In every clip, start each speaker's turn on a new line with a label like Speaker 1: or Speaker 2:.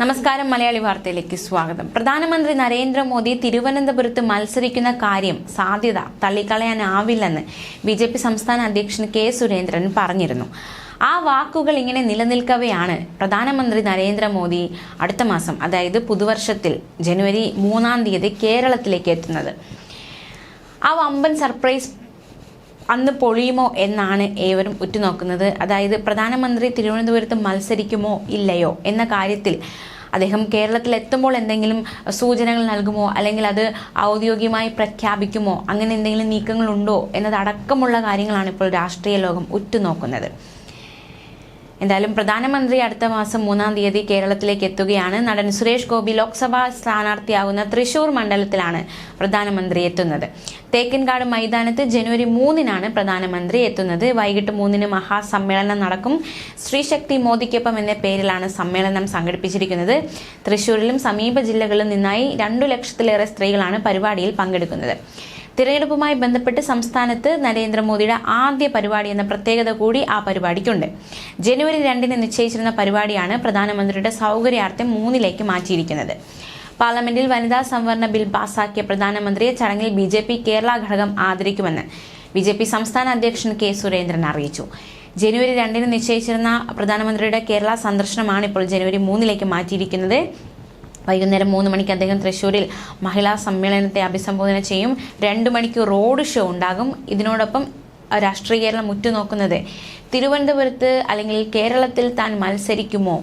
Speaker 1: നമസ്കാരം മലയാളി വാർത്തയിലേക്ക് സ്വാഗതം. പ്രധാനമന്ത്രി നരേന്ദ്രമോദി തിരുവനന്തപുരത്ത് മത്സരിക്കുന്ന കാര്യം സാധ്യത തള്ളിക്കളയാനാവില്ലെന്ന് ബി ജെ പി സംസ്ഥാന അധ്യക്ഷൻ കെ സുരേന്ദ്രൻ പറഞ്ഞിരുന്നു. ആ വാക്കുകൾ ഇങ്ങനെ നിലനിൽക്കവെയാണ് പ്രധാനമന്ത്രി നരേന്ദ്രമോദി അടുത്ത മാസം അതായത് പുതുവർഷത്തിൽ ജനുവരി മൂന്നാം തീയതി കേരളത്തിലേക്ക് എത്തുന്നത്. ആ വമ്പൻ സർപ്രൈസ് അന്ന് പൊളിയുമോ എന്നാണ് ഏവരും ഉറ്റുനോക്കുന്നത്. അതായത് പ്രധാനമന്ത്രി തിരുവനന്തപുരത്ത് മത്സരിക്കുമോ ഇല്ലയോ എന്ന കാര്യത്തിൽ അദ്ദേഹം കേരളത്തിൽ എത്തുമ്പോൾ എന്തെങ്കിലും സൂചനകൾ നൽകുമോ? അല്ലെങ്കിൽ അത് ഔദ്യോഗികമായി പ്രഖ്യാപിക്കുമോ? അങ്ങനെ എന്തെങ്കിലും നീക്കങ്ങളുണ്ടോ? എന്നതടക്കമുള്ള കാര്യങ്ങളാണ് ഇപ്പോൾ രാഷ്ട്രീയ ലോകം ഉറ്റുനോക്കുന്നത്. എന്തായാലും പ്രധാനമന്ത്രി അടുത്ത മാസം മൂന്നാം തീയതി കേരളത്തിലേക്ക് എത്തുകയാണ്. നടൻ സുരേഷ് ഗോപി ലോക്സഭാ സ്ഥാനാർത്ഥിയാകുന്ന തൃശൂർ മണ്ഡലത്തിലാണ് പ്രധാനമന്ത്രി എത്തുന്നത്. തേക്കൻകാട് മൈതാനത്ത് ജനുവരി മൂന്നിനാണ് പ്രധാനമന്ത്രി എത്തുന്നത്. വൈകിട്ട് മൂന്നിന് മഹാസമ്മേളനം നടക്കും. സ്ത്രീശക്തി മോദിക്കൊപ്പം എന്ന പേരിലാണ് സമ്മേളനം സംഘടിപ്പിച്ചിരിക്കുന്നത്. തൃശൂരിലും സമീപ ജില്ലകളിലും നിന്നായി രണ്ടു ലക്ഷത്തിലേറെ സ്ത്രീകളാണ് പരിപാടിയിൽ പങ്കെടുക്കുന്നത്. തിരഞ്ഞെടുപ്പുമായി ബന്ധപ്പെട്ട് സംസ്ഥാനത്ത് നരേന്ദ്രമോദിയുടെ ആദ്യ പരിപാടി എന്ന പ്രത്യേകത കൂടി ആ പരിപാടിക്കുണ്ട്. ജനുവരി രണ്ടിന് നിശ്ചയിച്ചിരുന്ന പരിപാടിയാണ് പ്രധാനമന്ത്രിയുടെ സൗകര്യാർത്ഥം മൂന്നിലേക്ക് മാറ്റിയിരിക്കുന്നത്. പാർലമെന്റിൽ വനിതാ സംവരണ ബിൽ പാസാക്കിയ പ്രധാനമന്ത്രിയെ ചടങ്ങിൽ ബി ജെ പി കേരള ഘടകം ആദരിക്കുമെന്ന് ബി ജെ പി സംസ്ഥാന അധ്യക്ഷൻ കെ സുരേന്ദ്രൻ അറിയിച്ചു. ജനുവരി രണ്ടിന് നിശ്ചയിച്ചിരുന്ന പ്രധാനമന്ത്രിയുടെ കേരള സന്ദർശനമാണ് ഇപ്പോൾ ജനുവരി മൂന്നിലേക്ക് മാറ്റിയിരിക്കുന്നത്. വൈകുന്നേരം മൂന്ന് മണിക്ക് അദ്ദേഹം തൃശ്ശൂരിൽ മഹിളാ സമ്മേളനത്തെ അഭിസംബോധന ചെയ്യും. രണ്ട് മണിക്ക് റോഡ് ഷോ ഉണ്ടാകും. ഇതിനോടൊപ്പം രാഷ്ട്രീയ കേരളം ഉറ്റുനോക്കുന്നത് തിരുവനന്തപുരത്ത് അല്ലെങ്കിൽ കേരളത്തിൽ താൻ മത്സരിക്കുമോ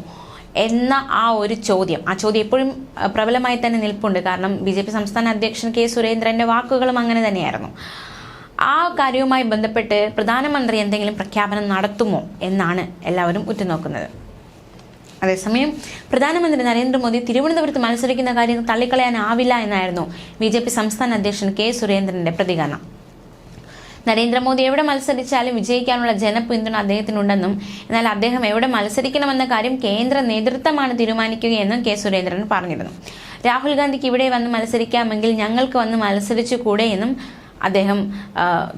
Speaker 1: എന്ന ആ ഒരു ചോദ്യം. ആ ചോദ്യം എപ്പോഴും പ്രബലമായി തന്നെ നിൽപ്പുണ്ട്. കാരണം ബി ജെ പി സംസ്ഥാന അധ്യക്ഷൻ കെ സുരേന്ദ്രന്റെ വാക്കുകളും അങ്ങനെ തന്നെയായിരുന്നു. ആ കാര്യവുമായി ബന്ധപ്പെട്ട് പ്രധാനമന്ത്രി എന്തെങ്കിലും പ്രഖ്യാപനം നടത്തുമോ എന്നാണ് എല്ലാവരും ഉറ്റുനോക്കുന്നത്. അതേസമയം പ്രധാനമന്ത്രി നരേന്ദ്രമോദി തിരുവനന്തപുരത്ത് മത്സരിക്കുന്ന കാര്യം തള്ളിക്കളയാനാവില്ല എന്നായിരുന്നു ബി ജെ പി സംസ്ഥാന അധ്യക്ഷൻ കെ സുരേന്ദ്രന്റെ പ്രതികരണം. നരേന്ദ്രമോദി എവിടെ മത്സരിച്ചാലും വിജയിക്കാനുള്ള ജനപിന്തുണ അദ്ദേഹത്തിനുണ്ടെന്നും എന്നാൽ അദ്ദേഹം എവിടെ മത്സരിക്കണമെന്ന കാര്യം കേന്ദ്ര നേതൃത്വമാണ് തീരുമാനിക്കുകയെന്നും കെ സുരേന്ദ്രൻ പറഞ്ഞിരുന്നു. രാഹുൽ ഗാന്ധിക്ക് ഇവിടെ വന്ന് മത്സരിക്കാമെങ്കിൽ ഞങ്ങൾക്ക് വന്ന് മത്സരിച്ചു എന്നും അദ്ദേഹം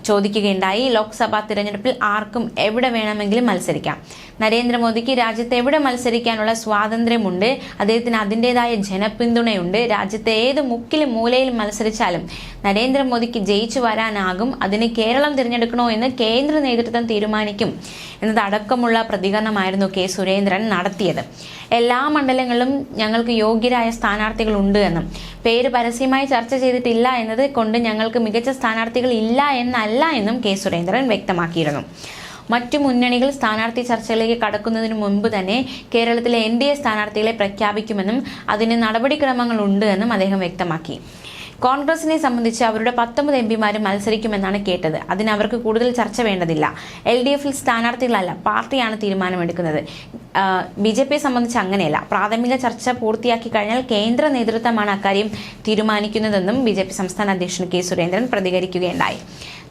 Speaker 1: ചോദിക്കുകയുണ്ടായി. ലോക്സഭാ തിരഞ്ഞെടുപ്പിൽ ആർക്കും എവിടെ വേണമെങ്കിലും മത്സരിക്കാം. നരേന്ദ്രമോദിക്ക് രാജ്യത്ത് എവിടെ മത്സരിക്കാനുള്ള സ്വാതന്ത്ര്യമുണ്ട്? അദ്ദേഹത്തിന് അതിന്റെതായ ജനപിന്തുണയുണ്ട്. രാജ്യത്തെ ഏത് മുക്കിലും മൂലയിലും മത്സരിച്ചാലും നരേന്ദ്രമോദിക്ക് ജയിച്ചു വരാനാകും. അതിന് കേരളം തിരഞ്ഞെടുക്കണോ എന്ന് കേന്ദ്ര നേതൃത്വം തീരുമാനിക്കും എന്നതടക്കമുള്ള പ്രതികരണമായിരുന്നു കെ സുരേന്ദ്രൻ നടത്തിയത്. എല്ലാ മണ്ഡലങ്ങളിലും ഞങ്ങൾക്ക് യോഗ്യരായ സ്ഥാനാർത്ഥികളുണ്ട് എന്നും. പേര് പരസ്യമായി ചർച്ച ചെയ്തിട്ടില്ല എന്നത് കൊണ്ട് ഞങ്ങൾക്ക് മികച്ച സ്ഥാനാർത്ഥികൾ ഇല്ല എന്നല്ല എന്നും കെ സുരേന്ദ്രൻ വ്യക്തമാക്കിയിരുന്നു. മറ്റു മുന്നണികൾ സ്ഥാനാർത്ഥി ചർച്ചകളിലേക്ക് കടക്കുന്നതിന് മുൻപ് തന്നെ കേരളത്തിലെ എൻ ഡി എ സ്ഥാനാർത്ഥികളെ പ്രഖ്യാപിക്കുമെന്നും അതിന് നടപടിക്രമങ്ങൾ ഉണ്ട് എന്നും അദ്ദേഹം വ്യക്തമാക്കി. കോൺഗ്രസിനെ സംബന്ധിച്ച് അവരുടെ പത്തൊമ്പത് എം പിമാരും മത്സരിക്കുമെന്നാണ് കേട്ടത്. അതിന് അവർക്ക് കൂടുതൽ ചർച്ച വേണ്ടതില്ല. എൽ ഡി എഫിൽ സ്ഥാനാർത്ഥികളല്ല പാർട്ടിയാണ് തീരുമാനമെടുക്കുന്നത്. ബി ജെ പിയെ സംബന്ധിച്ച് അങ്ങനെയല്ല. പ്രാഥമിക ചർച്ച പൂർത്തിയാക്കി കഴിഞ്ഞാൽ കേന്ദ്ര നേതൃത്വമാണ് അക്കാര്യം തീരുമാനിക്കുന്നതെന്നും ബി ജെ പി സംസ്ഥാന അധ്യക്ഷൻ കെ സുരേന്ദ്രൻ പ്രതികരിക്കുകയുണ്ടായി.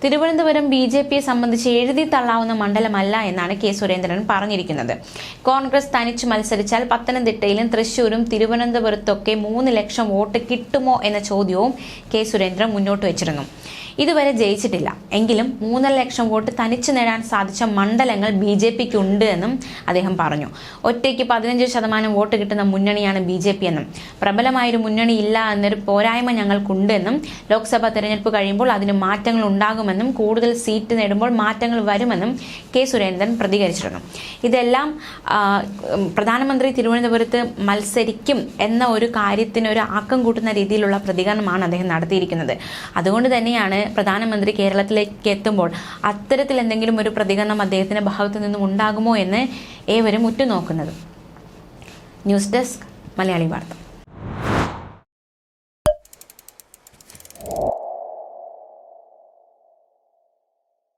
Speaker 1: തിരുവനന്തപുരം ബി ജെ പിയെ സംബന്ധിച്ച് എഴുതി തള്ളാവുന്ന മണ്ഡലമല്ല എന്നാണ് കെ സുരേന്ദ്രൻ പറഞ്ഞിരിക്കുന്നത്. കോൺഗ്രസ് തനിച്ച് മത്സരിച്ചാൽ പത്തനംതിട്ടയിലും തൃശൂരും തിരുവനന്തപുരത്തൊക്കെ മൂന്ന് ലക്ഷം വോട്ട് കിട്ടുമോ എന്ന ചോദ്യവും കെ സുരേന്ദ്രൻ മുന്നോട്ട് വെച്ചിരുന്നു. ഇതുവരെ ജയിച്ചിട്ടില്ല. എങ്കിലും മൂന്നര ലക്ഷം വോട്ട് തനിച്ചു നേടാൻ സാധിച്ച മണ്ഡലങ്ങൾ ബി ജെ പിക്ക് ഉണ്ട് എന്നും അദ്ദേഹം പറഞ്ഞു. ഒറ്റയ്ക്ക് പതിനഞ്ച് ശതമാനം വോട്ട് കിട്ടുന്ന മുന്നണിയാണ് ബി ജെ പി എന്നും. പ്രബലമായൊരു മുന്നണി ഇല്ല എന്നൊരു പോരായ്മ ഞങ്ങൾക്കുണ്ട് എന്നും. ലോക്സഭാ തെരഞ്ഞെടുപ്പ് കഴിയുമ്പോൾ അതിന് മാറ്റങ്ങൾ ഉണ്ടാകുമെന്നും. കൂടുതൽ സീറ്റ് നേടുമ്പോൾ മാറ്റങ്ങൾ വരുമെന്നും കെ സുരേന്ദ്രൻ പ്രതികരിച്ചിരുന്നു. ഇതെല്ലാം പ്രധാനമന്ത്രി തിരുവനന്തപുരത്ത് മത്സരിക്കും എന്ന ഒരു കാര്യത്തിന് ഒരു ആക്കം കൂട്ടുന്ന രീതിയിലുള്ള പ്രതികരണമാണ് അദ്ദേഹം നടത്തിയിരിക്കുന്നത്. അതുകൊണ്ട് തന്നെയാണ് പ്രധാനമന്ത്രി കേരളത്തിലേക്ക് എത്തുമ്പോൾ അത്തരത്തിൽ എന്തെങ്കിലും ഒരു പ്രതികരണം അദ്ദേഹത്തിന്റെ ഭാഗത്തു നിന്നും ഉണ്ടാകുമോ എന്ന് ഏവരും ഉറ്റുനോക്കുന്നത്. ന്യൂസ് ഡെസ്ക് മലയാളി വാർത്ത.